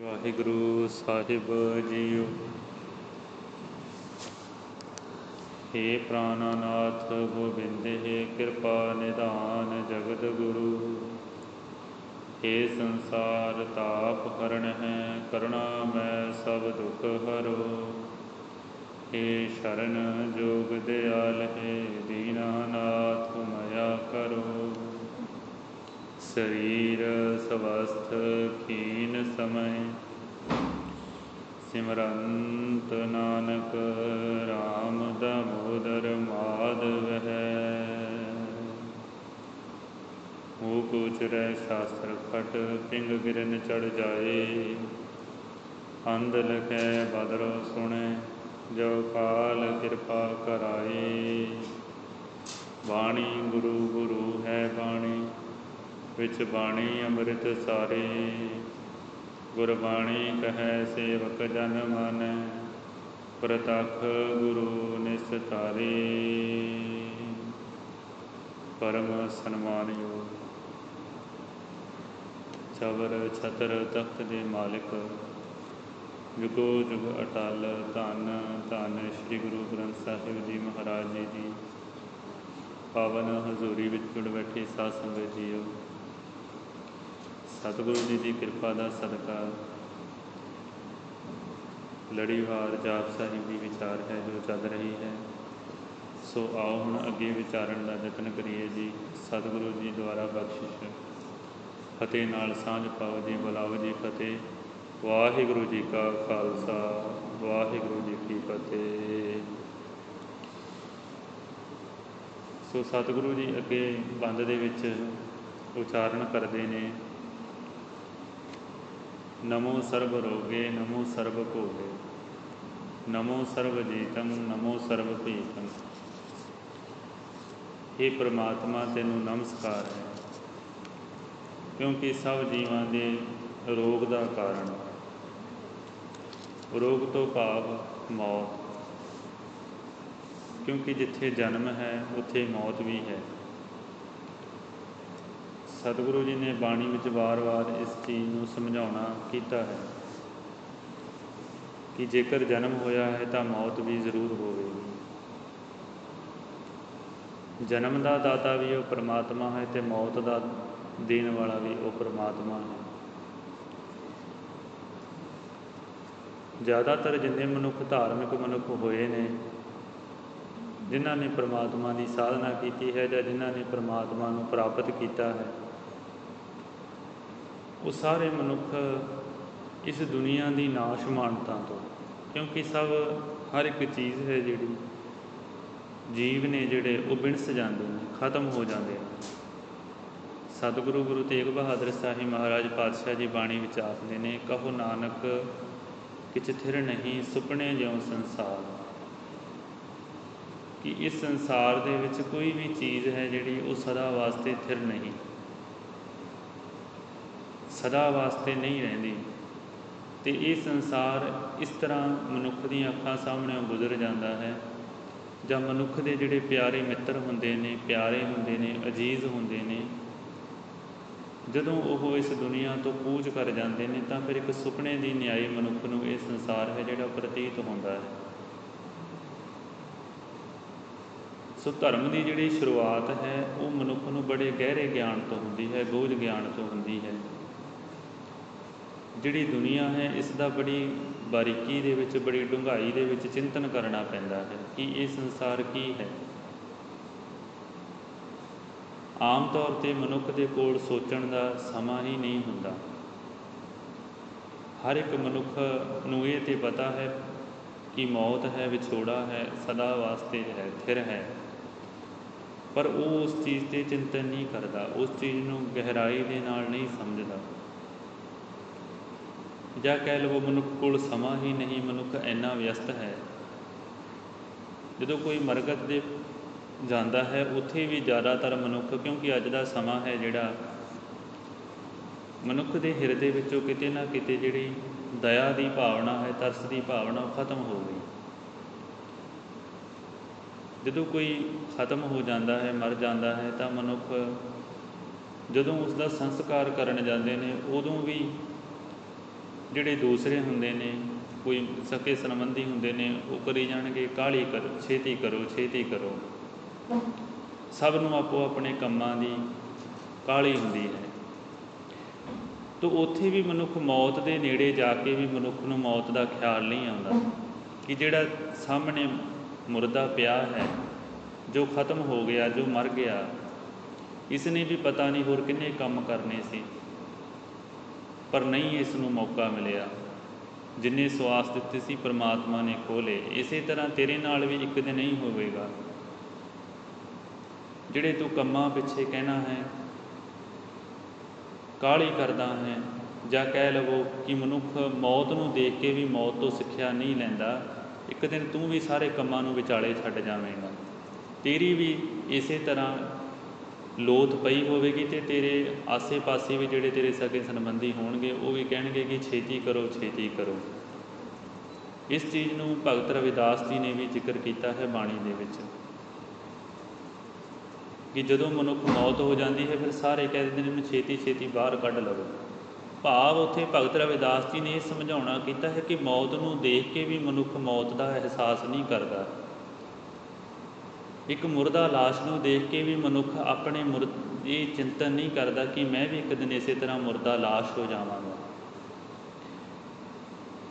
ਵਾਹਿਗੁਰੂ ਸਾਹਿਬ ਜੀਓ। ਹੇ ਪ੍ਰਾਨਨਾਥ ਗੋਬਿੰਦ, ਹੈ ਕਿਰਪਾ ਨਿਧਾਨ ਜਗਤ ਗੁਰੂ। ਹੇ ਸੰਸਾਰ ਤਾਪ ਹਰਣ ਹੈ, ਕਰਣਾ ਮੈਂ ਸਭ ਦੁਖ ਹਰੋ। ਹੇ ਸ਼ਰਨ ਜੋਗ ਦਿਆਲ ਹੈ, ਦੀਨਾਨਾਥ ਮਇਆ ਕਰੋ। ਸਰੀਰ ਸਵਸਥ ਕੀਨ ਸਮੈ। ਸਿਮਰੰਤ ਨਾਨਕ RAM ਦਮੋਦਰ ਮਾਧਵ ਹੈ ਮੂਕ ਉਚਰੈ ਸ਼ਾਸਤਰ ਖਟ ਪਿੰਗ ਗਿਰਨ ਚੜ ਜਾਏ। ਅੰਧ ਲਖੈ ਬਦਰੋ ਸੁਣੈ ਜੋ ਕਾਲ ਕਿਰਪਾ ਕਰਾਏ। ਬਾਣੀ ਗੁਰੂ ਗੁਰੂ ਹੈ ਬਾਣੀ। ਵਿੱਚ ਬਾਣੀ ਅੰਮ੍ਰਿਤ ਸਾਰੇ। ਗੁਰਬਾਣੀ ਕਹੈ ਸੇਵਕ ਜਨ ਮਨ, ਪ੍ਰਤਖ ਗੁਰੂ ਨਿਸਤਾਰੇ ਪਰਮ ਸਨਮਾਨਯੋਗ। ਚਵਰ ਛਤਰ ਤਖਤ ਦੇ ਮਾਲਿਕ, ਜੁਗੋ ਜੁਗ ਅਟਲ ਧੰਨ ਧੰਨ ਸ੍ਰੀ ਗੁਰੂ ਗ੍ਰੰਥ ਸਾਹਿਬ ਜੀ ਮਹਾਰਾਜ ਜੀ ਦੀ। ਪਾਵਨ ਹਜ਼ੂਰੀ ਵਿੱਚ ਜੁੜ ਬੈਠੇ ਸਾਧ ਸੰਗਤ ਜੀਓ। ਸਤਿਗੁਰੂ ਜੀ ਦੀ ਕਿਰਪਾ ਦਾ ਸਦਕਾ ਲੜੀਵਾਰ ਜਾਪ ਸਾਹਿਬ ਦੀ ਵਿਚਾਰ ਹੈ ਜੋ ਚੱਲ ਰਹੀ ਹੈ। ਸੋ ਆਓ ਹੁਣ ਅੱਗੇ ਵਿਚਾਰਨ ਦਾ ਯਤਨ ਕਰੀਏ ਜੀ। ਸਤਿਗੁਰੂ ਜੀ ਦੁਆਰਾ ਬਖਸ਼ਿਸ਼। ਫਤਿਹ ਨਾਲ ਸਾਂਝ ਪਾਓ ਜੀ, ਬੁਲਾਓ ਜੀ ਫਤਿਹ। ਵਾਹਿਗੁਰੂ ਜੀ ਕਾ ਖਾਲਸਾ, ਵਾਹਿਗੁਰੂ ਜੀ ਕੀ ਫਤਿਹ। ਸੋ ਸਤਿਗੁਰੂ ਜੀ ਅੱਗੇ ਬੰਦ ਦੇ ਵਿੱਚ ਉਚਾਰਨ ਕਰਦੇ ਨੇ। ਨਮੋ ਸਰਬ ਰੋਗੇ ਨਮੋ ਸਰਬ ਭੋਗੇ ਨਮੋ ਸਰਬ ਜੀਤੰ ਨਮੋ ਸਰਬ ਭੀਤੰ हे। ਪ੍ਰਮਾਤਮਾ ਤੈਨੂੰ ਨਮਸਕਾਰ ਹੈ ਕਿਉਂਕਿ ਸਭ ਜੀਵਾਂ ਦੇ ਰੋਗ ਦਾ ਕਾਰਨ ਰੋਗ ਤੋਂ ਭਾਵ ਮੌਤ ਕਿਉਂਕਿ ਜਿੱਥੇ ਜਨਮ ਹੈ ਉੱਥੇ ਮੌਤ ਵੀ ਹੈ ਸਤਿਗੁਰੂ ਜੀ ਨੇ ਬਾਣੀ ਵਿੱਚ ਵਾਰ-ਵਾਰ ਇਸ ਚੀਜ਼ ਨੂੰ ਸਮਝਾਉਣਾ ਕੀਤਾ ਹੈ ਕਿ ਜੇਕਰ ਜਨਮ ਹੋਇਆ ਹੈ ਤਾਂ ਮੌਤ ਵੀ ਜ਼ਰੂਰ ਹੋਵੇਗੀ। ਜਨਮ ਦਾ ਦਾਤਾ ਵੀ ਉਹ ਪ੍ਰਮਾਤਮਾ ਹੈ ਤੇ ਮੌਤ ਦਾ ਦੇਣ ਵਾਲਾ ਵੀ ਉਹ ਪ੍ਰਮਾਤਮਾ ਹੈ। ਜ਼ਿਆਦਾਤਰ ਜਿੰਨੇ ਮਨੁੱਖ ਧਾਰਮਿਕ ਮਨੁੱਖ ਹੋਏ ਨੇ, ਜਿਨ੍ਹਾਂ ਨੇ ਪ੍ਰਮਾਤਮਾ ਦੀ ਸਾਧਨਾ ਕੀਤੀ ਹੈ ਜਾਂ ਜਿਨ੍ਹਾਂ ਨੇ ਪ੍ਰਮਾਤਮਾ ਨੂੰ ਪ੍ਰਾਪਤ ਕੀਤਾ ਹੈ ਉਹ ਸਾਰੇ ਮਨੁੱਖ ਇਸ ਦੁਨੀਆ ਦੀ ਨਾਸ਼ਮਾਨਤਾ ਤੋਂ, ਕਿਉਂਕਿ ਸਭ ਹਰ ਇੱਕ ਚੀਜ਼ ਹੈ ਜਿਹੜੀ ਜੀਵ ਨੇ ਜਿਹੜੇ ਉਹ ਬਿਨਸ ਜਾਂਦੇ ਨੇ, ਖਤਮ ਹੋ ਜਾਂਦੇ ਨੇ। ਸਤਿਗੁਰੂ ਗੁਰੂ ਤੇਗ ਬਹਾਦਰ ਸਾਹਿਬ ਮਹਾਰਾਜ ਪਾਤਸ਼ਾਹ ਜੀ ਬਾਣੀ ਵਿੱਚ ਆਖਦੇ ਨੇ, ਕਹੋ ਨਾਨਕ, ਕਿਛ ਥਿਰ ਨਹੀਂ ਸੁਪਨੇ ਜਿਉ ਸੰਸਾਰ। ਕਿ ਇਸ ਸੰਸਾਰ ਦੇ ਵਿੱਚ ਕੋਈ ਵੀ ਚੀਜ਼ ਹੈ ਜਿਹੜੀ ਉਹ ਸਦਾ ਵਾਸਤੇ ਥਿਰ ਨਹੀਂ। ਸਦਾ ਵਾਸਤੇ ਨਹੀਂ ਰਹਿੰਦੀ। ਤੇ ਇਹ ਸੰਸਾਰ ਇਸ ਤਰ੍ਹਾਂ ਮਨੁੱਖ ਦੀਆਂ ਅੱਖਾਂ ਸਾਹਮਣੇ ਗੁਜ਼ਰ ਜਾਂਦਾ ਹੈ, ਜਾਂ ਮਨੁੱਖ ਦੇ ਜਿਹੜੇ ਪਿਆਰੇ ਮਿੱਤਰ ਹੁੰਦੇ ਨੇ, ਪਿਆਰੇ ਹੁੰਦੇ ਨੇ, ਅਜੀਜ਼ ਹੁੰਦੇ ਨੇ, ਜਦੋਂ ਉਹ ਇਸ ਦੁਨੀਆ ਤੋਂ ਕੂਚ ਕਰ ਜਾਂਦੇ ਨੇ, ਤਾਂ ਫਿਰ ਇੱਕ ਸੁਪਨੇ ਦੀ ਨਿਆਈ ਮਨੁੱਖ ਨੂੰ ਇਹ ਸੰਸਾਰ ਹੈ ਜਿਹੜਾ ਪ੍ਰਤੀਤ ਹੁੰਦਾ ਹੈ। ਸੋ ਧਰਮ ਦੀ ਜਿਹੜੀ ਸ਼ੁਰੂਆਤ ਹੈ, ਉਹ ਮਨੁੱਖ ਨੂੰ ਬੜੇ ਗਹਿਰੇ ਗਿਆਨ ਤੋਂ ਹੁੰਦੀ ਹੈ ਗੋਝ ਗਿਆਨ ਤੋਂ ਹੁੰਦੀ ਹੈ। ਜਿਹੜੀ ਦੁਨੀਆ ਹੈ, ਇਸ ਦਾ ਬੜੀ ਬਾਰੀਕੀ ਦੇ ਵਿੱਚ, ਬੜੀ ਡੂੰਘਾਈ ਦੇ ਵਿੱਚ ਚਿੰਤਨ ਕਰਨਾ ਪੈਂਦਾ ਹੈ ਕਿ ਇਹ ਸੰਸਾਰ ਕੀ ਹੈ। ਆਮ ਤੌਰ ਤੇ ਮਨੁੱਖ ਦੇ ਕੋਲ ਸੋਚਣ ਦਾ ਸਮਾਂ ਹੀ ਨਹੀਂ ਹੁੰਦਾ। ਹਰ ਇੱਕ ਮਨੁੱਖ ਨੂੰ ਇਹ ਤੇ ਪਤਾ ਹੈ ਕਿ ਮੌਤ ਹੈ, ਵਿਛੋੜਾ ਹੈ, ਸਦਾ ਵਾਸਤੇ ਹੈ, ਥਿਰ ਹੈ। ਪਰ ਉਹ ਉਸ ਚੀਜ਼ ਤੇ ਚਿੰਤਨ ਨਹੀਂ ਕਰਦਾ, ਉਸ ਚੀਜ਼ ਨੂੰ ਗਹਿਰਾਈ ਦੇ ਨਾਲ ਨਹੀਂ ਸਮਝਦਾ। ਜਾਂ ਕਹਿ ਲਵੋ ਮਨੁੱਖ ਕੋਲ ਸਮਾਂ ਹੀ ਨਹੀਂ, ਮਨੁੱਖ ਇੰਨਾ ਵਿਅਸਤ ਹੈ। ਜਦੋਂ ਕੋਈ ਮਰਗਤ ਦੇ ਜਾਂਦਾ ਹੈ, ਉੱਥੇ ਵੀ ਜ਼ਿਆਦਾਤਰ ਮਨੁੱਖ, ਕਿਉਂਕਿ ਅੱਜ ਦਾ ਸਮਾਂ ਹੈ ਜਿਹੜਾ, ਮਨੁੱਖ ਦੇ ਹਿਰਦੇ ਵਿੱਚੋਂ ਕਿਤੇ ਨਾ ਕਿਤੇ ਜਿਹੜੀ ਦਇਆ ਦੀ ਭਾਵਨਾ ਹੈ, ਤਰਸ ਦੀ ਭਾਵਨਾ, ਉਹ ਖਤਮ ਹੋ ਗਈ। ਜਦੋਂ ਕੋਈ ਖਤਮ ਹੋ ਜਾਂਦਾ ਹੈ, ਮਰ ਜਾਂਦਾ ਹੈ, ਤਾਂ ਮਨੁੱਖ ਜਦੋਂ ਉਸ ਦਾ ਸੰਸਕਾਰ ਕਰਨ ਜਾਂਦੇ ਨੇ, ਉਦੋਂ ਵੀ ਜਿਹੜੇ ਦੂਸਰੇ ਹੁੰਦੇ ਨੇ, ਕੋਈ ਸਕੇ ਸੰਬੰਧੀ ਹੁੰਦੇ ਨੇ, ਉਹ ਕਰੀ ਜਾਣਗੇ, ਕਾਹਲੀ ਕਰੋ, ਛੇਤੀ ਕਰੋ ਛੇਤੀ ਕਰੋ। ਸਭ ਨੂੰ ਆਪੋ ਆਪਣੇ ਕੰਮਾਂ ਦੀ ਕਾਹਲੀ ਹੁੰਦੀ ਹੈ। ਤੋ ਉੱਥੇ ਵੀ ਮਨੁੱਖ ਮੌਤ ਦੇ ਨੇੜੇ ਜਾ ਕੇ ਵੀ ਮਨੁੱਖ ਨੂੰ ਮੌਤ ਦਾ ਖਿਆਲ ਨਹੀਂ ਆਉਂਦਾ। ਕਿ ਜਿਹੜਾ ਸਾਹਮਣੇ ਮੁਰਦਾ ਪਿਆ ਹੈ, ਜੋ ਖਤਮ ਹੋ ਗਿਆ, ਜੋ ਮਰ ਗਿਆ, ਇਸ ਨੇ ਵੀ ਪਤਾ ਨਹੀਂ ਹੋਰ ਕਿੰਨੇ ਕੰਮ ਕਰਨੇ ਸੀ। ਪਰ ਨਹੀਂ ਇਸ ਨੂੰ ਮੌਕਾ ਮਿਲਿਆ। ਜਿੰਨੇ ਸਵਾਸ ਦਿੱਤੇ ਸੀ ਪ੍ਰਮਾਤਮਾ ਨੇ ਖੋਲੇ ਇਸੇ ਤਰ੍ਹਾਂ ਤੇਰੇ ਨਾਲ ਵੀ ਇੱਕ ਦਿਨ ਨਹੀਂ ਹੋਵੇਗਾ। ਜਿਹੜੇ ਤੂੰ ਕੰਮਾਂ ਪਿੱਛੇ ਕਹਿਣਾ ਹੈ, ਕਾਹਲੀ ਕਰਦਾ ਹੈ, ਜਾਂ ਕਹਿ ਲਵੋ ਕਿ ਮਨੁੱਖ ਮੌਤ ਨੂੰ ਦੇਖ ਕੇ ਵੀ ਮੌਤ ਤੋਂ ਸਿੱਖਿਆ ਨਹੀਂ ਲੈਂਦਾ, ਇੱਕ ਦਿਨ ਤੂੰ ਵੀ ਸਾਰੇ ਕੰਮਾਂ ਨੂੰ ਵਿਚਾਲੇ ਛੱਡ ਜਾਵੇਂਗਾ। ਤੇਰੀ ਵੀ ਇਸੇ ਤਰ੍ਹਾਂ ਲੋਥ ਪਈ ਹੋਵੇਗੀ ਤੇ ਤੇਰੇ ਆਸੇ-ਪਾਸੇ ਵੀ ਜਿਹੜੇ ਤੇਰੇ ਸਕੇ ਸੰਬੰਧੀ ਹੋਣਗੇ, ਉਹ ਵੀ ਕਹਿਣਗੇ ਕਿ ਛੇਤੀ ਕਰੋ ਛੇਤੀ ਕਰੋ। ਇਸ ਚੀਜ਼ ਨੂੰ ਭਗਤ ਰਵਿਦਾਸ ਜੀ ਨੇ ਵੀ ਜ਼ਿਕਰ ਕੀਤਾ ਹੈ ਬਾਣੀ ਦੇ ਵਿੱਚ। ਕਿ ਜਦੋਂ ਮਨੁੱਖ ਮੌਤ ਹੋ ਜਾਂਦੀ ਹੈ, ਫਿਰ ਸਾਰੇ ਕਹਿ ਦਿੰਦੇ ਨੇ ਇਹਨੂੰ ਛੇਤੀ ਛੇਤੀ ਬਾਹਰ ਕੱਢ ਲਵੋ। ਭਾਵ ਉੱਥੇ ਭਗਤ ਰਵਿਦਾਸ ਜੀ ਨੇ ਇਹ ਸਮਝਾਉਣਾ ਕੀਤਾ ਹੈ ਕਿ ਮੌਤ ਨੂੰ ਦੇਖ ਕੇ ਵੀ ਮਨੁੱਖ ਮੌਤ ਦਾ ਅਹਿਸਾਸ ਨਹੀਂ ਕਰਦਾ। ਇੱਕ ਮੁਰਦਾ ਲਾਸ਼ ਨੂੰ ਦੇਖ ਕੇ ਵੀ ਮਨੁੱਖ ਆਪਣੇ ਮੁਰ ਇਹ ਚਿੰਤਨ ਨਹੀਂ ਕਰਦਾ ਕਿ ਮੈਂ ਵੀ ਇੱਕ ਦਿਨ ਇਸੇ ਤਰ੍ਹਾਂ ਮੁਰਦਾ ਲਾਸ਼ ਹੋ ਜਾਵਾਂਗਾ।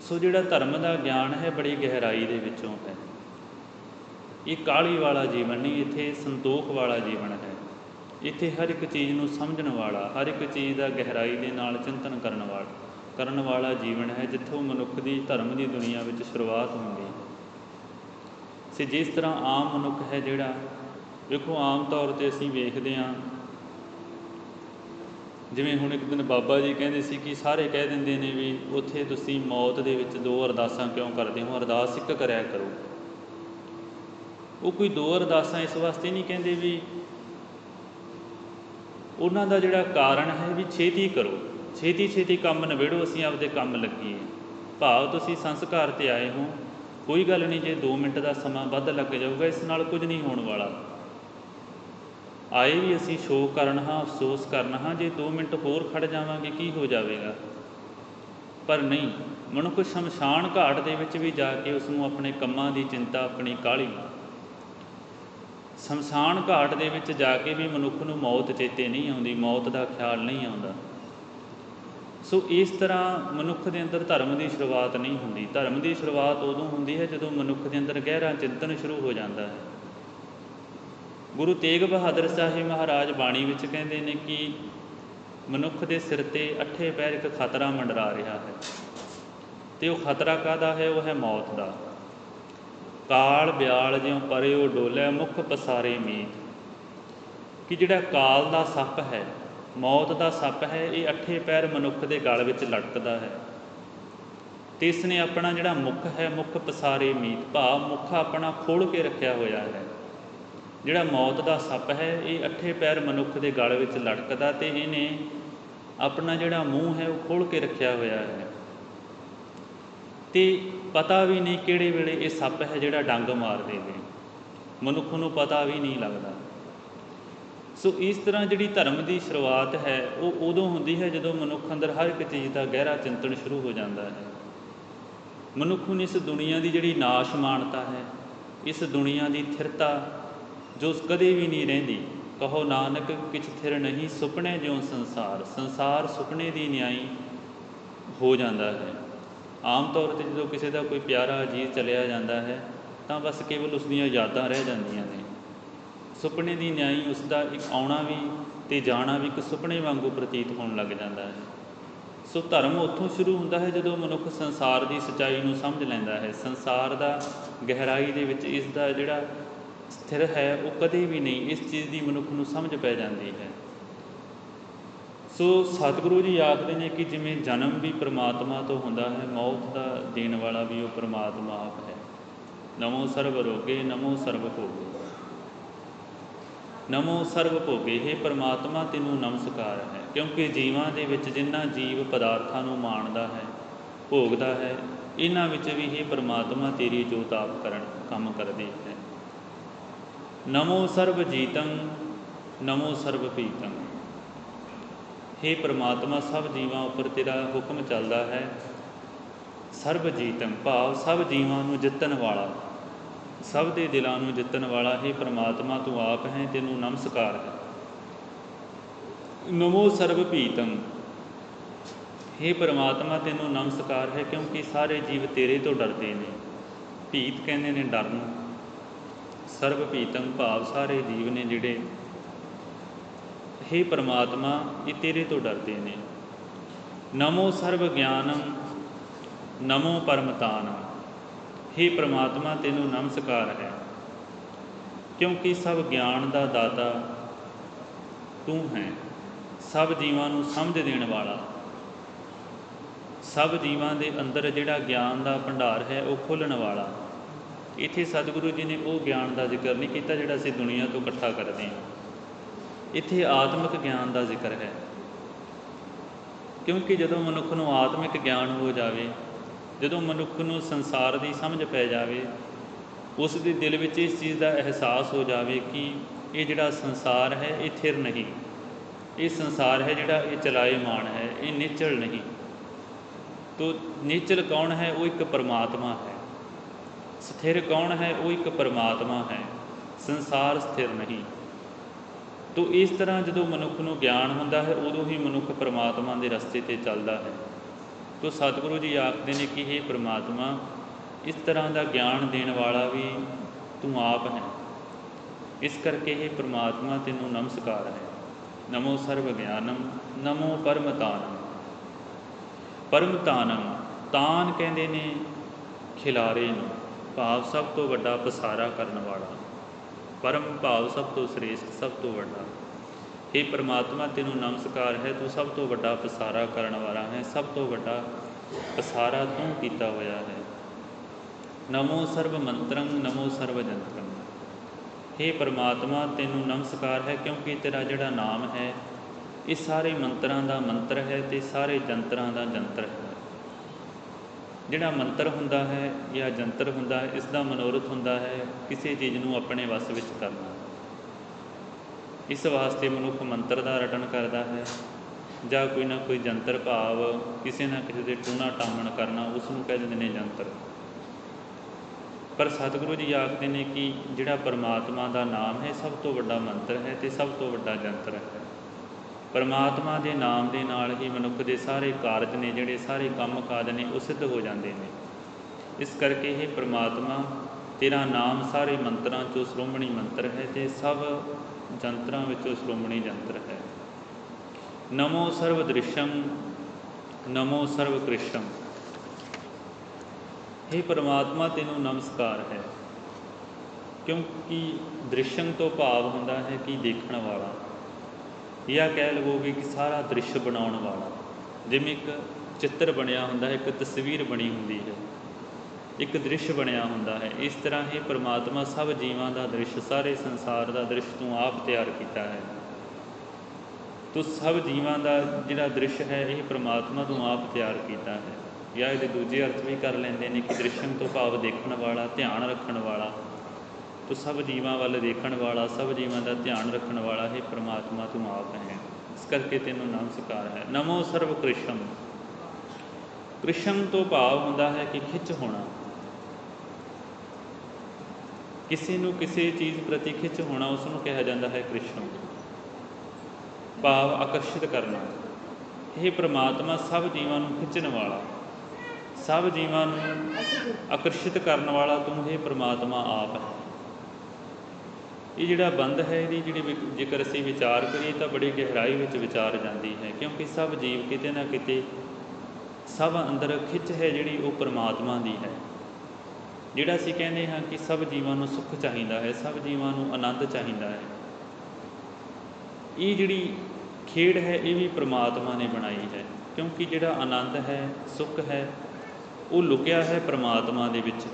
ਸੋ ਜਿਹੜਾ ਧਰਮ ਦਾ ਗਿਆਨ ਹੈ, ਬੜੀ ਗਹਿਰਾਈ ਦੇ ਵਿੱਚੋਂ ਹੈ। ਇਹ ਕਾਲੀ ਵਾਲਾ ਜੀਵਨ ਨਹੀਂ, ਇੱਥੇ ਸੰਤੋਖ ਵਾਲਾ ਜੀਵਨ ਹੈ। ਇੱਥੇ ਹਰ ਇੱਕ ਚੀਜ਼ ਨੂੰ ਸਮਝਣ ਵਾਲਾ, ਹਰ ਇੱਕ ਚੀਜ਼ ਦਾ ਗਹਿਰਾਈ ਦੇ ਨਾਲ ਚਿੰਤਨ ਕਰਨ ਵਾਲਾ ਕਰਨ ਵਾਲਾ ਜੀਵਨ ਹੈ, ਜਿੱਥੋਂ ਮਨੁੱਖ ਦੀ ਧਰਮ ਦੀ ਦੁਨੀਆ ਵਿੱਚ ਸ਼ੁਰੂਆਤ ਹੁੰਦੀ ਹੈ। ਸੇ ਜਿਸ ਤਰ੍ਹਾਂ ਆਮ ਮਨੁੱਖ ਹੈ ਜਿਹੜਾ, ਵੇਖੋ ਆਮ ਤੌਰ ਤੇ ਅਸੀਂ ਵੇਖਦੇ ਹਾਂ। ਜਿਵੇਂ ਹੁਣ ਇੱਕ ਦਿਨ ਬਾਬਾ ਜੀ ਕਹਿੰਦੇ ਸੀ ਕਿ ਸਾਰੇ ਕਹਿ ਦਿੰਦੇ ਨੇ ਵੀ ਉੱਥੇ ਤੁਸੀਂ ਮੌਤ ਦੇ ਵਿੱਚ ਦੋ ਅਰਦਾਸਾਂ ਕਿਉਂ ਕਰਦੇ ਹੋ? ਅਰਦਾਸ ਇੱਕ ਕਰਿਆ ਕਰੋ। ਉਹ ਕੋਈ ਦੋ ਅਰਦਾਸਾਂ ਇਸ ਵਾਸਤੇ ਨਹੀਂ ਕਹਿੰਦੇ ਵੀ ਉਹਨਾਂ ਦਾ ਜਿਹੜਾ ਕਾਰਨ ਹੈ ਵੀ ਛੇਤੀ ਕਰੋ। ਛੇਤੀ ਛੇਤੀ ਕੰਮ ਨਿਬੇੜੋ, ਅਸੀਂ ਆਪਦੇ ਕੰਮ ਲੱਗੀਏ ਭਾਵ ਤੁਸੀਂ ਸੰਸਕਾਰ ਤੇ ਆਏ ਹੋ। ਕੋਈ ਗੱਲ ਨਹੀਂ, ਜੇ 2 ਮਿੰਟ ਦਾ ਸਮਾਂ ਵੱਧ ਲੱਗ ਜਾਊਗਾ, ਇਸ ਨਾਲ ਕੁਝ ਨਹੀਂ ਹੋਣ ਵਾਲਾ। ਆਏ ਵੀ ਅਸੀਂ ਸ਼ੋਕ ਕਰਨ ਹਾਂ, ਅਫਸੋਸ ਕਰਨ ਹਾਂ, ਜੇ 2 ਮਿੰਟ ਹੋਰ ਖੜ ਜਾਵਾਂਗੇ, ਕੀ ਹੋ ਜਾਵੇਗਾ? ਪਰ ਨਹੀਂ, ਮਨੁੱਖ ਸ਼ਮਸ਼ਾਨ ਘਾਟ ਦੇ ਵਿੱਚ ਵੀ ਜਾ ਕੇ ਉਸ ਨੂੰ ਆਪਣੇ ਕੰਮਾਂ ਦੀ ਚਿੰਤਾ, ਆਪਣੀ ਕਾਹਲੀ ਸ਼ਮਸ਼ਾਨ ਘਾਟ ਦੇ ਵਿੱਚ ਜਾ ਕੇ ਵੀ ਮਨੁੱਖ ਨੂੰ ਮੌਤ ਚੇਤੇ ਨਹੀਂ ਆਉਂਦੀ, ਮੌਤ ਦਾ ਖਿਆਲ ਨਹੀਂ ਆਉਂਦਾ। ਸੋ ਇਸ ਤਰ੍ਹਾਂ ਮਨੁੱਖ ਦੇ ਅੰਦਰ ਧਰਮ ਦੀ ਸ਼ੁਰੂਆਤ ਨਹੀਂ ਹੁੰਦੀ। ਧਰਮ ਦੀ ਸ਼ੁਰੂਆਤ ਉਦੋਂ ਹੁੰਦੀ ਹੈ ਜਦੋਂ ਮਨੁੱਖ ਦੇ ਅੰਦਰ ਗਹਿਰਾ ਚਿੰਤਨ ਸ਼ੁਰੂ ਹੋ ਜਾਂਦਾ ਹੈ। ਗੁਰੂ ਤੇਗ ਬਹਾਦਰ ਸਾਹਿਬ ਮਹਾਰਾਜ ਬਾਣੀ ਵਿੱਚ ਕਹਿੰਦੇ ਨੇ ਕਿ ਮਨੁੱਖ ਦੇ ਸਿਰ ਤੇ ਅੱਠੇ ਪੈਰ ਇੱਕ ਖਤਰਾ ਮੰਡਰਾ ਰਿਹਾ ਹੈ ਤੇ ਉਹ ਖਤਰਾ ਕਾਦਾ ਹੈ? ਉਹ ਹੈ ਮੌਤ ਦਾ। ਕਾਲ ਬਿਆਲ ਜਿਉ ਪਰਿਓ ਡੋਲੇ ਮੁਖ ਪਸਾਰੇ ਮੀਤ। ਕਿ ਜਿਹੜਾ ਕਾਲ ਦਾ ਸੱਪ ਹੈ ਮੌਤ ਦਾ ਸੱਪ ਹੈ, ਇਹ ਅੱਠੇ ਪੈਰ ਮਨੁੱਖ ਦੇ ਗਲ ਵਿੱਚ ਲਟਕਦਾ ਹੈ। ਤੇ ਇਸ ਨੇ ਆਪਣਾ ਜਿਹੜਾ ਮੁਖ ਹੈ, ਮੁਖ ਪਸਾਰੇ ਮੀਤ ਭਾਵ ਮੁਖ ਆਪਣਾ ਖੋਲ ਕੇ ਰੱਖਿਆ ਹੋਇਆ ਹੈ। ਜਿਹੜਾ ਮੌਤ ਦਾ ਸੱਪ ਹੈ, ਇਹ ਅੱਠੇ ਪੈਰ ਮਨੁੱਖ ਦੇ ਗਲ ਵਿੱਚ ਲਟਕਦਾ ਤੇ ਇਹਨੇ ਆਪਣਾ ਜਿਹੜਾ ਮੂੰਹ ਹੈ, ਉਹ ਖੋਲ ਕੇ ਰੱਖਿਆ ਹੋਇਆ ਹੈ। ਤੇ ਪਤਾ ਵੀ ਨਹੀਂ ਕਿਹੜੇ ਵੇਲੇ ਇਹ ਸੱਪ ਹੈ ਜਿਹੜਾ ਡੰਗ ਮਾਰ ਦੇਵੇ। ਮਨੁੱਖ ਨੂੰ ਪਤਾ ਵੀ ਨਹੀਂ ਲੱਗਦਾ। ਸੋ ਇਸ ਤਰ੍ਹਾਂ ਜਿਹੜੀ ਧਰਮ ਦੀ ਸ਼ੁਰੂਆਤ ਹੈ, ਉਹ ਉਦੋਂ ਹੁੰਦੀ ਹੈ ਜਦੋਂ ਮਨੁੱਖ ਅੰਦਰ ਹਰ ਇੱਕ ਚੀਜ਼ ਦਾ ਗਹਿਰਾ ਚਿੰਤਨ ਸ਼ੁਰੂ ਹੋ ਜਾਂਦਾ ਹੈ। ਮਨੁੱਖ ਨੂੰ ਇਸ ਦੁਨੀਆ ਦੀ ਜਿਹੜੀ ਨਾਸ਼ ਮਾਨਤਾ ਹੈ, ਇਸ ਦੁਨੀਆ ਦੀ ਥਿਰਤਾ, ਜੋ ਕਦੇ ਵੀ ਨਹੀਂ ਰਹਿੰਦੀ, ਕਹੋ ਨਾਨਕ, ਕਿਛ ਥਿਰ ਨਹੀਂ ਸੁਪਨੇ ਜਿਉ ਸੰਸਾਰ ਸੰਸਾਰ ਸੁਪਨੇ ਦੀ ਨਿਆਈ ਹੋ ਜਾਂਦਾ ਹੈ। ਆਮ ਤੌਰ ਤੇ ਜਦੋਂ ਕਿਸੇ ਦਾ ਕੋਈ ਪਿਆਰਾ ਅਜੀਜ਼ ਚਲਿਆ ਜਾਂਦਾ ਹੈ, ਤਾਂ ਬਸ ਕੇਵਲ ਉਸ ਦੀਆਂ ਯਾਦਾਂ ਰਹਿ ਜਾਂਦੀਆਂ ਨੇ। ਸੁਪਨੇ ਦੀ ਨਿਆਈ ਉਸ ਦਾ ਇੱਕ ਆਉਣਾ ਵੀ ਤੇ ਜਾਣਾ ਵੀ ਇੱਕ ਸੁਪਨੇ ਵਾਂਗੂ ਪ੍ਰਤੀਤ ਹੋਣ ਲੱਗ ਜਾਂਦਾ ਹੈ। ਸੋ ਧਰਮ ਉੱਥੋਂ ਸ਼ੁਰੂ ਹੁੰਦਾ ਹੈ ਜਦੋਂ ਮਨੁੱਖ ਸੰਸਾਰ ਦੀ ਸਚਾਈ ਨੂੰ ਸਮਝ ਲੈਂਦਾ ਹੈ। ਸੰਸਾਰ ਦਾ ਗਹਿਰਾਈ ਦੇ ਵਿੱਚ ਇਸ ਦਾ ਜਿਹੜਾ ਸਥਿਰ ਹੈ, ਉਹ ਕਦੇ ਵੀ ਨਹੀਂ। ਇਸ ਚੀਜ਼ ਦੀ ਮਨੁੱਖ ਨੂੰ ਸਮਝ ਪੈ ਜਾਂਦੀ ਹੈ। ਸੋ ਸਤਿਗੁਰੂ ਜੀ ਆਖਦੇ ਨੇ ਕਿ ਜਿਵੇਂ ਜਨਮ ਵੀ ਪ੍ਰਮਾਤਮਾ ਤੋਂ ਹੁੰਦਾ ਹੈ, ਮੌਤ ਦਾ ਦੇਣ ਵਾਲਾ ਵੀ ਉਹ ਪ੍ਰਮਾਤਮਾ ਆਪ ਹੈ। ਨਮੋ ਸਰਬ ਰੋਗੇ, ਨਮੋ ਸਰਬ ਭੋਗੇ। ਨਮੋ ਸਰਵ ਭੋਗੇ, ਹੈ ਪਰਮਾਤਮਾ, ਤੈਨੂੰ ਨਮਸਕਾਰ ਹੈ। ਕਿਉਂਕਿ ਜੀਵਾਂ ਦੇ ਵਿੱਚ ਜਿੰਨਾ ਜੀਵ ਪਦਾਰਥਾਂ ਨੂੰ ਮਾਣਦਾ ਹੈ, ਭੋਗਦਾ ਹੈ, ਇਹਨਾਂ ਵਿੱਚ ਵੀ ਇਹ ਪਰਮਾਤਮਾ, ਤੇਰੀ ਜੋਤ ਆਪ ਕਰਨ ਕੰਮ ਕਰਦੀ ਹੈ। ਨਮੋ ਸਰਬ ਜੀਤੰ, ਨਮੋ ਸਰਬ ਪੀਤੰ हे ਪ੍ਰਮਾਤਮਾ, ਸਭ ਜੀਵਾਂ ਉੱਪਰ ਤੇਰਾ ਹੁਕਮ ਚੱਲਦਾ ਹੈ। ਸਰਬ ਜੀਤੰ ਭਾਵ ਸਭ ਜੀਵਾਂ ਨੂੰ ਜਿੱਤਣ ਵਾਲਾ। ਸਭ ਦੇ ਦਿਲਾਂ ਨੂੰ ਜਿੱਤਣ ਵਾਲਾ ਹੈ ਪ੍ਰਮਾਤਮਾ ਤੂੰ ਆਪ ਹੈ, ਤੈਨੂੰ ਨਮਸਕਾਰ ਹੈ। ਨਮੋ ਸਰਬ ਭੀਤੰ हे ਪ੍ਰਮਾਤਮਾ, ਤੈਨੂੰ ਨਮਸਕਾਰ ਹੈ ਕਿਉਂਕਿ ਸਾਰੇ ਜੀਵ ਤੇਰੇ ਤੋਂ ਡਰਦੇ ਨੇ। ਭੀਤ ਕਹਿੰਦੇ ਨੇ ਡਰਨ। ਸਰਬ ਭੀਤੰ ਭਾਵ ਸਾਰੇ ਜੀਵ ਨੇ ਜਿਹੜੇ हे ਪ੍ਰਮਾਤਮਾ, ਇਹ ਤੇਰੇ ਤੋਂ ਡਰਦੇ ਨੇ। ਨਮੋ ਸਰਬ ਗਿਆਨੰ ਨਮੋ ਪਰਮਤਾਨੰ। हे ਪ੍ਰਮਾਤਮਾ ਤੈਨੂੰ ਨਮਸਕਾਰ ਹੈ। ਕਿਉਂਕਿ ਸਭ ਗਿਆਨ ਦਾ ਦਾਤਾ ਤੂੰ ਹੈ। ਸਭ ਜੀਵਾਂ ਨੂੰ ਸਮਝ ਦੇਣ ਵਾਲਾ। ਸਭ ਜੀਵਾਂ ਦੇ ਅੰਦਰ ਜਿਹੜਾ ਗਿਆਨ ਦਾ ਭੰਡਾਰ ਹੈ, ਉਹ ਖੋਲਣ ਵਾਲਾ। ਇੱਥੇ ਸਤਿਗੁਰੂ ਜੀ ਨੇ ਉਹ ਗਿਆਨ ਦਾ ਜ਼ਿਕਰ ਨਹੀਂ ਕੀਤਾ ਜਿਹੜਾ ਅਸੀਂ ਦੁਨੀਆ ਤੋਂ ਇਕੱਠਾ ਕਰਦੇ ਹਾਂ। ਇੱਥੇ ਆਤਮਿਕ ਗਿਆਨ ਦਾ ਜ਼ਿਕਰ ਹੈ। ਕਿਉਂਕਿ ਜਦੋਂ ਮਨੁੱਖ ਨੂੰ ਆਤਮਿਕ ਗਿਆਨ ਹੋ ਜਾਵੇ ਜਦੋਂ ਮਨੁੱਖ ਨੂੰ ਸੰਸਾਰ ਦੀ ਸਮਝ ਪੈ ਜਾਵੇ, ਉਸ ਦੇ ਦਿਲ ਵਿੱਚ ਇਸ ਚੀਜ਼ ਦਾ ਅਹਿਸਾਸ ਹੋ ਜਾਵੇ ਕਿ ਇਹ ਜਿਹੜਾ ਸੰਸਾਰ ਹੈ, ਇਹ ਥਿਰ ਨਹੀਂ। ਇਹ ਸੰਸਾਰ ਹੈ ਜਿਹੜਾ ਇਹ ਚਲਾਏਮਾਨ ਹੈ, ਇਹ ਨਿਚਲ ਨਹੀਂ। ਤੋ ਨਿਚਲ ਕੌਣ ਹੈ? ਉਹ ਇੱਕ ਪਰਮਾਤਮਾ ਹੈ। ਸਥਿਰ ਕੌਣ ਹੈ? ਉਹ ਇੱਕ ਪਰਮਾਤਮਾ ਹੈ। ਸੰਸਾਰ ਸਥਿਰ ਨਹੀਂ। ਤੋ ਇਸ ਤਰ੍ਹਾਂ ਜਦੋਂ ਮਨੁੱਖ ਨੂੰ ਗਿਆਨ ਹੁੰਦਾ ਹੈ, ਉਦੋਂ ਹੀ ਮਨੁੱਖ ਪਰਮਾਤਮਾ ਦੇ ਰਸਤੇ ਤੇ ਚੱਲਦਾ ਹੈ। ਤੋ ਸਤਿਗੁਰੂ ਜੀ ਆਖਦੇ ਨੇ ਕਿ ਇਹ ਪਰਮਾਤਮਾ, ਇਸ ਤਰ੍ਹਾਂ ਦਾ ਗਿਆਨ ਦੇਣ ਵਾਲਾ ਵੀ ਤੂੰ ਆਪ ਹੈ। ਇਸ ਕਰਕੇ ਇਹ ਪਰਮਾਤਮਾ, ਤੈਨੂੰ ਨਮਸਕਾਰ ਹੈ। ਨਮੋ ਸਰਵ ਗਿਆਨਮ ਨਮੋ ਪਰਮਤਾਨਮ ਪਰਮਤਾਨਮ ਤਾਨ ਕਹਿੰਦੇ ਨੇ ਖਿਲਾਰੇ ਨੂੰ, ਭਾਵ ਸਭ ਤੋਂ ਵੱਡਾ ਪਸਾਰਾ ਕਰਨ ਵਾਲਾ। ਪਰਮ ਭਾਵ ਸਭ ਤੋਂ ਸ੍ਰੇਸ਼ਟ, ਸਭ ਤੋਂ ਵੱਡਾ। हे ਪ੍ਰਮਾਤਮਾ, ਤੈਨੂੰ ਨਮਸਕਾਰ ਹੈ। ਤੂੰ ਸਭ ਤੋਂ ਵੱਡਾ ਪਸਾਰਾ ਕਰਨ ਵਾਲਾ ਹੈ। ਸਭ ਤੋਂ ਵੱਡਾ ਪਸਾਰਾ ਤੂੰ ਕੀਤਾ ਹੋਇਆ ਹੈ। ਨਮੋ ਸਰਬ ਮੰਤਰੰ, ਨਮੋ ਸਰਬ ਜੰਤਰੰ। हे ਪ੍ਰਮਾਤਮਾ, ਤੈਨੂੰ ਨਮਸਕਾਰ ਹੈ ਕਿਉਂਕਿ ਤੇਰਾ ਜਿਹੜਾ ਨਾਮ ਹੈ, ਇਹ ਸਾਰੇ ਮੰਤਰਾਂ ਦਾ ਮੰਤਰ ਹੈ ਤੇ ਸਾਰੇ ਜੰਤਰਾਂ ਦਾ ਜੰਤਰ ਹੈ। ਜਿਹੜਾ ਮੰਤਰ ਹੁੰਦਾ ਹੈ ਜਾਂ ਜੰਤਰ ਹੁੰਦਾ ਹੈ ਇਸ ਦਾ ਮਨੋਰਥ ਹੁੰਦਾ ਹੈ, ਕਿਸੇ ਚੀਜ਼ ਨੂੰ ਆਪਣੇ ਵੱਸ ਵਿੱਚ ਕਰਨਾ। ਇਸ ਵਾਸਤੇ ਮਨੁੱਖ ਮੰਤਰ ਦਾ ਰਟਨ ਕਰਦਾ ਹੈ। ਜਾਂ ਕੋਈ ਨਾ ਕੋਈ ਜੰਤਰ ਭਾਵ ਕਿਸੇ ਨਾ ਕਿਸੇ ਦੇ ਟੂਣਾ ਟਾਮਣ ਕਰਨਾ, ਉਸ ਨੂੰ ਕਹਿ ਦਿੰਦੇ ਨੇ ਜੰਤਰ। ਪਰ ਸਤਿਗੁਰੂ ਜੀ ਆਖਦੇ ਨੇ ਕਿ ਜਿਹੜਾ ਪਰਮਾਤਮਾ ਦਾ ਨਾਮ ਹੈ, ਸਭ ਤੋਂ ਵੱਡਾ ਮੰਤਰ ਹੈ ਤੇ ਸਭ ਤੋਂ ਵੱਡਾ ਜੰਤਰ ਹੈ। ਪਰਮਾਤਮਾ ਦੇ ਨਾਮ ਦੇ ਨਾਲ ਹੀ ਮਨੁੱਖ ਦੇ ਸਾਰੇ ਕਾਰਜ ਨੇ, ਜਿਹੜੇ ਸਾਰੇ ਕੰਮ ਕਾਜ ਨੇ, ਉਹ ਸਿੱਧ ਹੋ ਜਾਂਦੇ ਨੇ। ਇਸ ਕਰਕੇ ਇਹ ਪਰਮਾਤਮਾ ਤੇਰਾ ਨਾਮ ਸਾਰੇ ਮੰਤਰਾਂ ਚੋਂ ਸ਼੍ਰੋਮਣੀ ਮੰਤਰ ਹੈ ਤੇ ਸਭ ਜੰਤਰਾਂ ਵਿੱਚੋਂ ਸ਼੍ਰੋਮਣੀ ਜੰਤਰ ਹੈ। ਨਮੋ ਸਰਵ ਦ੍ਰਿਸ਼ੰ ਨਮੋ ਸਰਵ ਕ੍ਰਿਸ਼ਮ हे ਪਰਮਾਤਮਾ, ਤੈਨੂੰ ਨਮਸਕਾਰ ਹੈ। ਕਿਉਂਕਿ ਦ੍ਰਿਸ਼ੰ ਤੋਂ ਭਾਵ ਹੁੰਦਾ ਹੈ ਕਿ ਦੇਖਣ ਵਾਲਾ। ਜਾਂ ਕਹਿ ਲਵੋਗੇ ਕਿ ਸਾਰਾ ਦ੍ਰਿਸ਼ ਬਣਾਉਣ ਵਾਲਾ। ਜਿਵੇਂ ਇੱਕ ਚਿੱਤਰ ਬਣਿਆ ਹੁੰਦਾ ਹੈ, ਇੱਕ ਤਸਵੀਰ ਬਣੀ ਹੁੰਦੀ ਹੈ। ਇੱਕ ਦ੍ਰਿਸ਼ ਬਣਿਆ ਹੁੰਦਾ ਹੈ। ਇਸ ਤਰ੍ਹਾਂ ਹੀ ਪ੍ਰਮਾਤਮਾ ਸਭ ਜੀਵਾਂ ਦਾ ਦ੍ਰਿਸ਼, ਸਾਰੇ ਸੰਸਾਰ ਦਾ ਦ੍ਰਿਸ਼ ਤੂੰ ਆਪ ਤਿਆਰ ਕੀਤਾ ਹੈ। ਤੂੰ ਸਭ ਜੀਵਾਂ ਦਾ ਜਿਹੜਾ ਦ੍ਰਿਸ਼ ਹੈ, ਇਹ ਪ੍ਰਮਾਤਮਾ ਤੋਂ ਆਪ ਤਿਆਰ ਕੀਤਾ ਹੈ। ਜਾਂ ਇਹਦੇ ਦੂਜੇ ਅਰਥ ਵੀ ਕਰ ਲੈਂਦੇ ਨੇ ਕਿ ਦ੍ਰਿਸ਼ਮ ਤੋਂ ਭਾਵ ਦੇਖਣ ਵਾਲਾ, ਧਿਆਨ ਰੱਖਣ ਵਾਲਾ, ਤੂੰ ਸਭ ਜੀਵਾਂ ਵੱਲ ਦੇਖਣ ਵਾਲਾ, ਸਭ ਜੀਵਾਂ ਦਾ ਧਿਆਨ ਰੱਖਣ ਵਾਲਾ ਇਹ ਪ੍ਰਮਾਤਮਾ ਤੂੰ ਆਪ ਹੈ। ਇਸ ਕਰਕੇ ਤੈਨੂੰ ਨਮਸਕਾਰ ਹੈ। ਨਮੋ ਸਰਵ ਕ੍ਰਿਸ਼ਮ ਕ੍ਰਿਸ਼ਮ ਤੋਂ ਭਾਵ ਹੁੰਦਾ ਹੈ ਕਿ ਖਿੱਚ ਹੋਣਾ। ਕਿਸੇ ਨੂੰ ਕਿਸੇ ਚੀਜ਼ ਪ੍ਰਤੀ ਖਿੱਚ ਹੋਣਾ ਉਸ ਨੂੰ ਕਿਹਾ ਜਾਂਦਾ ਹੈ ਕ੍ਰਿਸ਼ਨ। ਭਾਵ ਆਕਰਸ਼ਿਤ ਕਰਨਾ। ਇਹ ਪ੍ਰਮਾਤਮਾ ਸਭ ਜੀਵਾਂ ਨੂੰ ਖਿੱਚਣ ਵਾਲਾ। ਸਭ ਜੀਵਾਂ ਨੂੰ ਆਕਰਸ਼ਿਤ ਕਰਨ ਵਾਲਾ ਤੂੰ ਇਹ ਪ੍ਰਮਾਤਮਾ ਆਪ ਹੈ। ਇਹ ਜਿਹੜਾ ਬੰਦ ਹੈ, ਇਹਦੀ ਜਿਹੜੀ ਵਿ- ਜੇਕਰ ਅਸੀਂ ਵਿਚਾਰ ਕਰੀਏ ਤਾਂ ਬੜੀ ਗਹਿਰਾਈ ਵਿੱਚ ਵਿਚਾਰ ਜਾਂਦੀ ਹੈ, ਕਿਉਂਕਿ ਸਭ ਜੀਵ ਕਿਤੇ ਨਾ ਕਿਤੇ ਸਭ ਅੰਦਰ ਖਿੱਚ ਹੈ ਜਿਹੜੀ ਉਹ ਪ੍ਰਮਾਤਮਾ ਦੀ ਹੈ। ਜਿਹੜਾ ਅਸੀਂ ਕਹਿੰਦੇ ਹਾਂ ਕਿ ਸਭ ਜੀਵਾਂ ਨੂੰ ਸੁੱਖ ਚਾਹੀਦਾ ਹੈ, ਸਭ ਜੀਵਾਂ ਨੂੰ ਆਨੰਦ ਚਾਹੀਦਾ ਹੈ। ਇਹ ਜਿਹੜੀ ਖੇਡ ਹੈ, ਇਹ ਵੀ ਪ੍ਰਮਾਤਮਾ ਨੇ ਬਣਾਈ ਹੈ। ਕਿਉਂਕਿ ਜਿਹੜਾ ਆਨੰਦ ਹੈ, ਸੁੱਖ ਹੈ, ਉਹ ਲੁਕਿਆ ਹੈ ਪ੍ਰਮਾਤਮਾ ਦੇ ਵਿੱਚ।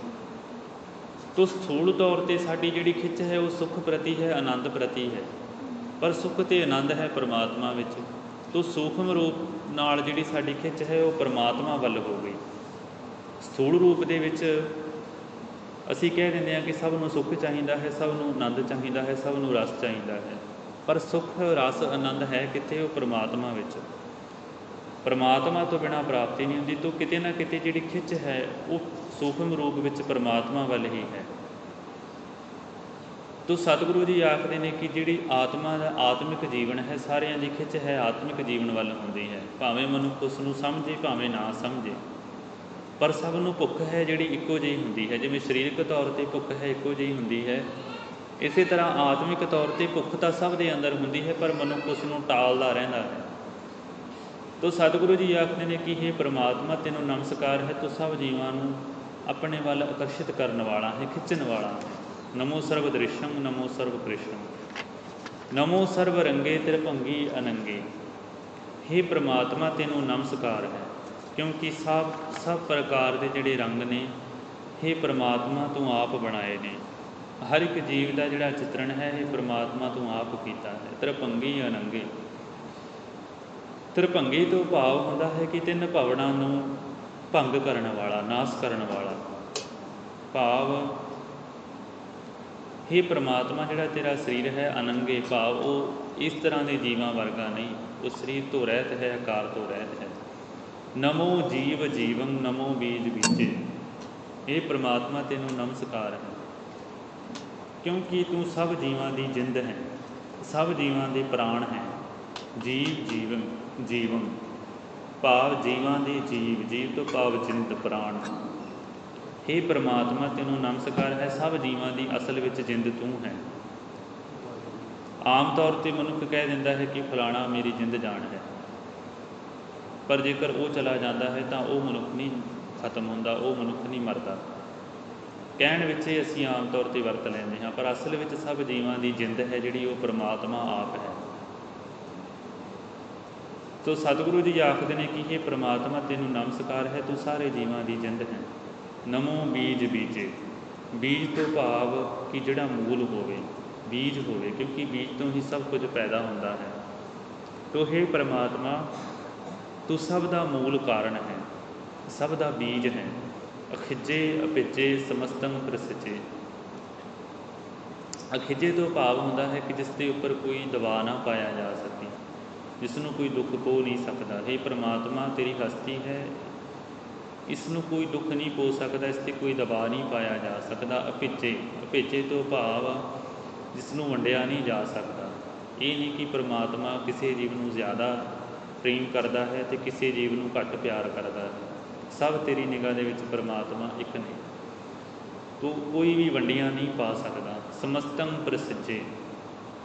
ਤੋ ਸਥੂਲ ਤੌਰ ਤੇ ਸਾਡੀ ਜਿਹੜੀ ਖਿੱਚ ਹੈ, ਉਹ ਸੁੱਖ ਪ੍ਰਤੀ ਹੈ, ਆਨੰਦ ਪ੍ਰਤੀ ਹੈ। ਪਰ ਸੁੱਖ ਤੇ ਆਨੰਦ ਹੈ ਪ੍ਰਮਾਤਮਾ ਵਿੱਚ। ਤੋ ਸੂਖਮ ਰੂਪ ਨਾਲ ਜਿਹੜੀ ਸਾਡੀ ਖਿੱਚ ਹੈ, ਉਹ ਪ੍ਰਮਾਤਮਾ ਵੱਲ ਹੋ ਗਈ। ਸਥੂਲ ਰੂਪ ਦੇ ਵਿੱਚ ਅਸੀਂ ਕਹਿ ਦਿੰਦੇ ਹਾਂ ਕਿ ਸਭ ਨੂੰ ਸੁੱਖ ਚਾਹੀਦਾ ਹੈ, ਸਭ ਨੂੰ ਆਨੰਦ ਚਾਹੀਦਾ ਹੈ, ਸਭ ਨੂੰ ਰਸ ਚਾਹੀਦਾ ਹੈ। ਪਰ ਸੁੱਖ, ਰਸ, ਆਨੰਦ ਹੈ ਕਿੱਥੇ? ਉਹ ਪ੍ਰਮਾਤਮਾ ਵਿੱਚ। ਪਰਮਾਤਮਾ ਤੋਂ ਬਿਨਾ ਪ੍ਰਾਪਤੀ ਨਹੀਂ ਹੁੰਦੀ। ਤੋਂ ਕਿਤੇ ਨਾ ਕਿਤੇ ਜਿਹੜੀ ਖਿੱਚ ਹੈ, ਉਹ ਸੂਖਮ ਰੂਪ ਵਿੱਚ ਪਰਮਾਤਮਾ ਵੱਲ ਹੀ ਹੈ। ਤੋ ਸਤਿਗੁਰੂ ਜੀ ਆਖਦੇ ਨੇ ਕਿ ਜਿਹੜੀ ਆਤਮਾ ਦਾ ਆਤਮਿਕ ਜੀਵਨ ਹੈ, ਸਾਰਿਆਂ ਦੀ ਖਿੱਚ ਹੈ, ਆਤਮਿਕ ਜੀਵਨ ਵੱਲ ਹੁੰਦੀ ਹੈ। ਭਾਵੇਂ ਮਨੁੱਖ ਉਸ ਨੂੰ ਸਮਝੇ, ਭਾਵੇਂ ਨਾ ਸਮਝੇ। ਪਰ ਸਭ ਨੂੰ ਭੁੱਖ ਹੈ ਜਿਹੜੀ ਇੱਕੋ ਜਿਹੀ ਹੁੰਦੀ ਹੈ, ਜਿਵੇਂ ਸਰੀਰਕ ਤੌਰ ਤੇ ਭੁੱਖ ਹੈ ਇੱਕੋ ਜਿਹੀ ਹੁੰਦੀ ਹੈ। ਇਸੇ ਤਰ੍ਹਾਂ ਆਤਮਿਕ ਤੌਰ ਤੇ ਭੁੱਖ ਤਾਂ ਸਭ ਦੇ ਅੰਦਰ ਹੁੰਦੀ ਹੈ, ਪਰ ਮਨੁੱਖ ਉਸ ਨੂੰ ਟਾਲਦਾ ਰਹਿੰਦਾ ਹੈ। ਤੋ ਸਤਿਗੁਰੂ ਜੀ ਆਖਦੇ ਨੇ ਕਿ ਇਹ ਪ੍ਰਮਾਤਮਾ, ਤੈਨੂੰ ਨਮਸਕਾਰ ਹੈ। ਤੂੰ ਸਭ ਜੀਵਾਂ ਨੂੰ ਆਪਣੇ ਵੱਲ ਆਕਰਸ਼ਿਤ ਕਰਨ ਵਾਲਾ ਹੈ, ਖਿੱਚਣ ਵਾਲਾ ਹੈ। ਨਮੋ ਸਰਬ ਦ੍ਰਿਸ਼ੰ ਨਮੋ ਸਰਬ ਕ੍ਰਿਸ਼ਨ ਨਮੋ ਸਰਬ ਰੰਗੇ ਤ੍ਰਿਭੰਗੀ ਅਨੰਗੇ। हे ਪ੍ਰਮਾਤਮਾ, ਤੈਨੂੰ ਨਮਸਕਾਰ ਹੈ। ਕਿਉਂਕਿ ਸਭ ਸਭ ਪ੍ਰਕਾਰ ਦੇ ਜਿਹੜੇ ਰੰਗ ਨੇ हे ਪ੍ਰਮਾਤਮਾ ਤੂੰ ਆਪ ਬਣਾਏ ਨੇ। ਹਰ ਇੱਕ ਜੀਵ ਦਾ ਜਿਹੜਾ ਚਿਤਰਣ ਹੈ, ਇਹ ਪ੍ਰਮਾਤਮਾ ਤੂੰ ਆਪ ਕੀਤਾ ਹੈ। ਤਰਪੰਗੀ ਅਨੰਗੇ। ਤਰਪੰਗੀ ਤੋਂ ਭਾਵ ਹੁੰਦਾ ਹੈ ਕਿ ਤਿੰਨ ਭਵਨਾਂ ਨੂੰ ਭੰਗ ਕਰਨ ਵਾਲਾ, ਨਾਸ ਕਰਨ ਵਾਲਾ। ਭਾਵ हे ਪ੍ਰਮਾਤਮਾ ਜਿਹੜਾ ਤੇਰਾ ਸਰੀਰ ਹੈ, ਅਨੰਗੇ ਭਾਵ, ਉਹ ਇਸ ਤਰ੍ਹਾਂ ਦੇ ਜੀਵਾਂ ਵਰਗਾ ਨਹੀਂ। ਉਹ ਸਰੀਰ ਤੋਂ ਰਹਿਤ ਹੈ ਆਕਾਰ ਤੋਂ ਰਹਿਤ ਹੈ। ਨਮੋ ਜੀਵ ਜੀਵੰ, ਨਮੋ ਬੀਜ ਬੀਜੇ। ਇਹ ਪ੍ਰਮਾਤਮਾ ਤੈਨੂੰ ਨਮਸਕਾਰ ਹੈ। ਕਿਉਂਕਿ ਤੂੰ ਸਭ ਜੀਵਾਂ ਦੀ ਜਿੰਦ ਹੈ, ਸਭ ਜੀਵਾਂ ਦੇ ਪ੍ਰਾਣ ਹੈ। ਜੀਵ ਜੀਵਨ ਜੀਵਨ ਭਾਵ ਜੀਵਾਂ ਦੇ ਜੀਵ ਜੀਵ ਤੋਂ ਭਾਵ ਜਿੰਦ, ਪ੍ਰਾਣ। हे ਪ੍ਰਮਾਤਮਾ ਤੈਨੂੰ ਨਮਸਕਾਰ ਹੈ, ਸਭ ਜੀਵਾਂ ਦੀ ਅਸਲ ਵਿੱਚ ਜਿੰਦ ਤੂੰ ਹੈ। ਆਮ ਤੌਰ ਤੇ ਮਨੁੱਖ ਕਹਿ ਦਿੰਦਾ ਹੈ ਕਿ ਫਲਾਣਾ ਮੇਰੀ ਜਿੰਦ ਜਾਨ ਹੈ। ਪਰ ਜੇਕਰ ਉਹ ਚਲਾ ਜਾਂਦਾ ਹੈ ਤਾਂ ਉਹ ਮਨੁੱਖ ਨਹੀਂ ਖਤਮ ਹੁੰਦਾ, ਉਹ ਮਨੁੱਖ ਨਹੀਂ ਮਰਦਾ। ਕਹਿਣ ਵਿੱਚ ਹੀ ਅਸੀਂ ਆਮ ਤੌਰ ਤੇ ਵਰਤ ਲੈਂਦੇ ਹਾਂ, ਪਰ ਅਸਲ ਵਿੱਚ ਸਭ ਜੀਵਾਂ ਦੀ ਜਿੰਦ ਹੈ ਜਿਹੜੀ ਉਹ ਪ੍ਰਮਾਤਮਾ ਆਪ ਹੈ। ਤੋ ਸਤਿਗੁਰੂ ਜੀ ਆਖਦੇ ਨੇ ਕਿ ਇਹ ਪ੍ਰਮਾਤਮਾ, ਤੈਨੂੰ ਨਮਸਕਾਰ ਹੈ, ਤੂੰ ਸਾਰੇ ਜੀਵਾਂ ਦੀ ਜਿੰਦ ਹੈ। ਨਮੋ ਬੀਜ ਬੀਜੇ। ਬੀਜ ਤੋਂ ਭਾਵ ਕਿ ਜਿਹੜਾ ਮੂਲ ਹੋਵੇ, ਬੀਜ ਹੋਵੇ, ਕਿਉਂਕਿ ਬੀਜ ਤੋਂ ਹੀ ਸਭ ਕੁਝ ਪੈਦਾ ਹੁੰਦਾ ਹੈ। ਤੋ हे ਪ੍ਰਮਾਤਮਾ ਤੂੰ ਸਭ ਦਾ ਮੂਲ ਕਾਰਨ ਹੈ, ਸਭ ਦਾ ਬੀਜ ਹੈ, ਅਖਿਜੇ ਅਪਿਜੇ ਸਮਸਤੰ ਪ੍ਰਸਿਜੇ ਅਖਿਜੇ ਤੋਂ ਭਾਵ ਹੁੰਦਾ ਹੈ ਕਿ ਜਿਸ ਦੇ ਉੱਪਰ ਕੋਈ ਦਬਾਅ ਨਾ ਪਾਇਆ ਜਾ ਸਕੇ, ਜਿਸ ਨੂੰ ਕੋਈ ਦੁੱਖ ਪੋ ਨਹੀਂ ਸਕਦਾ। हे ਪ੍ਰਮਾਤਮਾ, ਤੇਰੀ ਹਸਤੀ ਹੈ, ਇਸ ਨੂੰ ਕੋਈ ਦੁੱਖ ਨਹੀਂ ਪੋ ਸਕਦਾ, ਇਸ ਤੇ ਕੋਈ ਦਬਾਅ ਨਹੀਂ ਪਾਇਆ ਜਾ ਸਕਦਾ। ਅਪਿਜੇ ਅਪਿਜੇ ਤੋਂ ਭਾਵ ਜਿਸ ਨੂੰ ਵੰਡਿਆ ਨਹੀਂ ਜਾ ਸਕਦਾ। ਇਹ ਨਹੀਂ ਕਿ ਪ੍ਰਮਾਤਮਾ ਕਿਸੇ ਜੀਵ ਨੂੰ ਜ਼ਿਆਦਾ ਪ੍ਰੇਮ ਕਰਦਾ ਹੈ ਤੇ ਕਿਸੇ ਜੀਵ ਨੂੰ ਘੱਟ ਪਿਆਰ ਕਰਦਾ ਹੈ। ਸਭ ਤੇਰੀ ਨਿਗਾਹ ਦੇ ਵਿੱਚ ਪਰਮਾਤਮਾ ਇੱਕ ਨੇ। ਤੂੰ ਕੋਈ ਵੀ ਵੰਡੀਆਂ ਨਹੀਂ ਪਾ ਸਕਦਾ। ਸਮਸਤੰ ਪ੍ਰਸਿੱਜੇ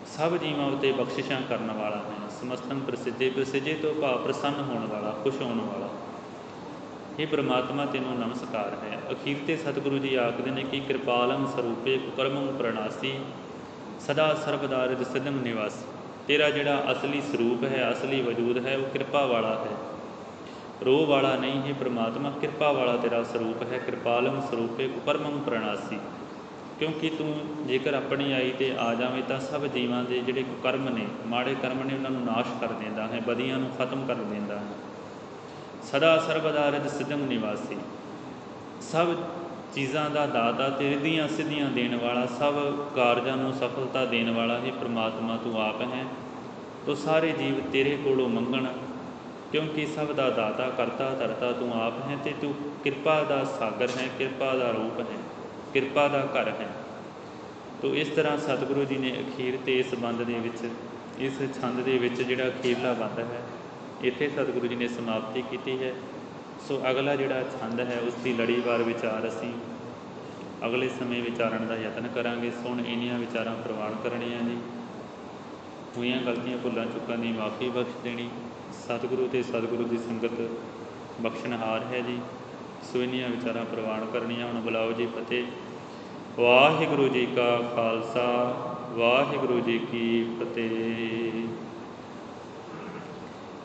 ਸਭ ਜੀਵਾਂ ਉਤੇ ਬਖਸ਼ਿਸ਼ਾਂ ਕਰਨ ਵਾਲਾ ਹੈ ਸਮਸਤੰ ਪ੍ਰਸਿੱਜੇ ਪ੍ਰਸਿੱਜੇ ਤੋਂ ਭਾਵ ਪ੍ਰਸੰਨ ਹੋਣ ਵਾਲਾ, ਖੁਸ਼ ਹੋਣ ਵਾਲਾ। ਇਹ ਪ੍ਰਮਾਤਮਾ, ਤੈਨੂੰ ਨਮਸਕਾਰ ਹੈ। ਅਖੀਰ ਤੇ ਸਤਿਗੁਰੂ ਜੀ ਆਖਦੇ ਨੇ ਕਿ ਕਿਰਪਾਲੰ ਸਰੂਪੇ ਕੁਕਰਮੰ ਪ੍ਰਣਾਸੀ। ਸਦਾ ਸਰਬਦਾ ਰਿਦ ਨਿਵਾਸੀ। ਤੇਰਾ ਜਿਹੜਾ ਅਸਲੀ ਸਰੂਪ ਹੈ, ਅਸਲੀ ਵਜੂਦ ਹੈ, ਉਹ ਕਿਰਪਾ ਵਾਲਾ ਹੈ। ਰੋਹ ਵਾਲਾ ਨਹੀਂ ਹੈ, ਪ੍ਰਮਾਤਮਾ ਕਿਰਪਾ ਵਾਲਾ ਤੇਰਾ ਸਰੂਪ ਹੈ ਕਿਰਪਾਲੰ ਸਰੂਪੇ ਕੁਕਰਮੰ ਪ੍ਰਣਾਸੀ। ਕਿਉਂਕਿ ਤੂੰ ਜੇਕਰ ਆਪਣੀ ਆਈ ਤੇ ਆ ਜਾਵੇਂ ਤਾਂ ਸਭ ਜੀਵਾਂ ਦੇ ਜਿਹੜੇ ਕੁਕਰਮ ਨੇ, ਮਾੜੇ ਕਰਮ ਨੇ ਉਹਨਾਂ ਨੂੰ ਨਾਸ਼ ਕਰ ਦਿੰਦਾ ਹੈ, ਬਦੀਆਂ ਨੂੰ ਖਤਮ ਕਰ ਦਿੰਦਾ ਹੈ। ਸਦਾ ਸਰਬਦਾ ਰਿਦ ਸਿਦਮ ਨਿਵਾਸੀ। ਸਭ ਚੀਜ਼ਾਂ ਦਾ ਦਾਤਾ ਤੇ ਰਿਧੀਆਂ ਸਿੱਧੀਆਂ ਦੇਣ ਵਾਲਾ, ਸਭ ਕਾਰਜਾਂ ਨੂੰ ਸਫਲਤਾ ਦੇਣ ਵਾਲਾ ਹੀ ਪ੍ਰਮਾਤਮਾ ਤੂੰ ਆਪ ਹੈ। ਤੋ ਸਾਰੇ ਜੀਵ ਤੇਰੇ ਕੋਲੋਂ ਮੰਗਣ, ਕਿਉਂਕਿ ਸਭ ਦਾ ਦਾਤਾ, ਕਰਤਾ, ਧਰਤਾ ਤੂੰ ਆਪ ਹੈ ਤੇ ਤੂੰ ਕਿਰਪਾ ਦਾ ਸਾਗਰ ਹੈ, ਕਿਰਪਾ ਦਾ ਰੂਪ ਹੈ, ਕਿਰਪਾ ਦਾ ਘਰ ਹੈ। ਤੋ ਇਸ ਤਰ੍ਹਾਂ ਸਤਿਗੁਰੂ ਜੀ ਨੇ ਅਖੀਰ ਤੇ ਇਸ ਬੰਦ ਦੇ ਵਿੱਚ, ਇਸ ਛੰਦ ਦੇ ਵਿੱਚ ਜਿਹੜਾ ਅਖੀਰਲਾ ਬੰਦ ਹੈ, ਇੱਥੇ ਸਤਿਗੁਰੂ ਜੀ ਨੇ ਸਮਾਪਤੀ ਕੀਤੀ ਹੈ। ਸੋ ਅਗਲਾ ਜਿਹੜਾ ਛੰਦ ਹੈ ਉਸ ਦੀ ਲੜੀਵਾਰ ਵਿਚਾਰ ਅਸੀਂ ਅਗਲੇ ਸਮੇਂ ਵਿਚਾਰਨ ਦਾ ਯਤਨ ਕਰਾਂਗੇ। ਸੁਣ ਇਹਨੀਆਂ ਵਿਚਾਰਾਂ ਪ੍ਰਵਾਨ ਕਰਨੀਆਂ ਜੀ ਹੋਈਆਂ ਗਲਤੀਆਂ ਭੁੱਲਾਂ ਚੁੱਕਾਂ ਦੀ ਮਾਫੀ ਬਖਸ਼ ਦੇਣੀ। ਸਤਿਗੁਰੂ ਤੇ ਸਤਿਗੁਰੂ ਦੀ ਸੰਗਤ ਬਖਸ਼ਣਹਾਰ ਹੈ ਜੀ। ਸੋ ਇਹਨੀਆਂ ਵਿਚਾਰਾਂ ਪ੍ਰਵਾਨ ਕਰਨੀਆਂ। ਹੁਣ ਬੁਲਾਓ ਜੀ ਫਤਿਹ। ਵਾਹਿਗੁਰੂ ਜੀ ਕਾ ਖਾਲਸਾ, ਵਾਹਿਗੁਰੂ ਜੀ ਕੀ ਫਤਿਹ।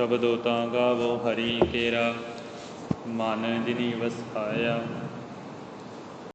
ਸ਼ਬਦੋ ਤਾਂ ਗਾਵੋ ਹਰੀ ਕੇਰਾ। ਮਨ ਜਿਨੀ ਵਸਾਇਆ